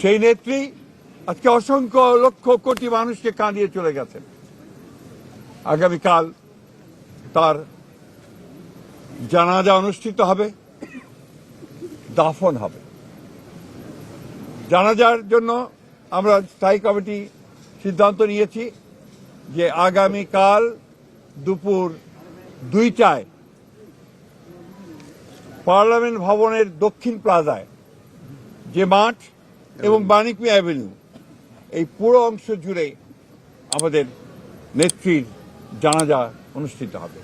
সেই নেত্রী আজকে অসংখ্য লক্ষ কোটি মানুষকে কাঁদিয়ে চলে গেছেন। আগামীকাল তার জানাজা অনুষ্ঠিত হবে, দাফন হবে। জানাজার জন্য আমরা স্থায়ী কমিটি সিদ্ধান্ত নিয়েছি যে আগামীকাল দুপুর দুইটায় পার্লামেন্ট ভবনের দক্ষিণ প্লাজায় যে মাঠ এবং বাণিকমি অ্যাভিনিউ এই পুরো অংশ জুড়ে আমাদের নেত্রীর জানাজা অনুষ্ঠিত হবে।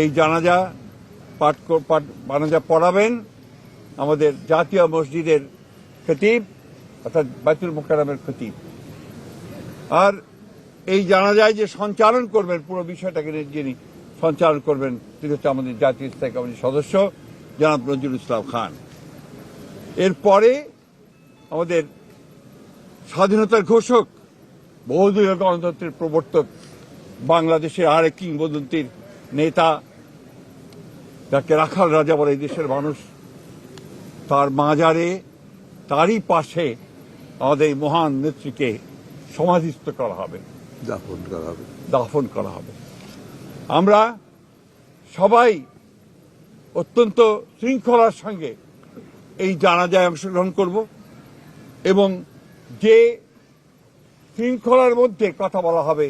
এই জানাজা পাঠ পাঠ, জানাজা পড়াবেন আমাদের জাতীয় মসজিদের খতিব, অর্থাৎ বাইতুল মোকারমের খতিব। আর এই জানাজায় যে সঞ্চালন করবেন, পুরো বিষয়টাকে যিনি সঞ্চালন করবেন, তিনি হচ্ছে আমাদের জাতীয় স্থায়ী কমিটির সদস্য, জনাব নজরুল ইসলাম খান। এরপরে আমাদের স্বাধীনতার ঘোষক বহুদলীয় গণতন্ত্রের প্রবর্তক বাংলাদেশের আরেক কিংবদন্তির নেতা যাকে রাখাল রাজা বলে এই দেশের মানুষ তার মাজারে তারই পাশে আমাদের মহান নেত্রীকে সমাধিস্থ করা হবে। দাফন করা হবে। দাফন করা হবে। আমরা সবাই অত্যন্ত শৃঙ্খলার সঙ্গে এই জানাজায় অংশগ্রহণ করব। এবং যে শৃঙ্খলার মধ্যে কথা বলা হবে,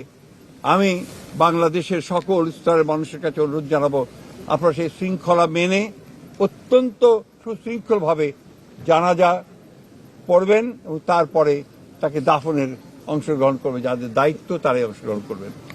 আমি বাংলাদেশের সকল স্তরের মানুষের কাছে অনুরোধ জানাব, আপনারা সেই শৃঙ্খলা মেনে অত্যন্ত সুশৃঙ্খলভাবে জানাজা পড়বেন এবং তারপরে তাকে দাফনের অংশগ্রহণ করবে যাদের দায়িত্ব তারাই অংশগ্রহণ করবেন।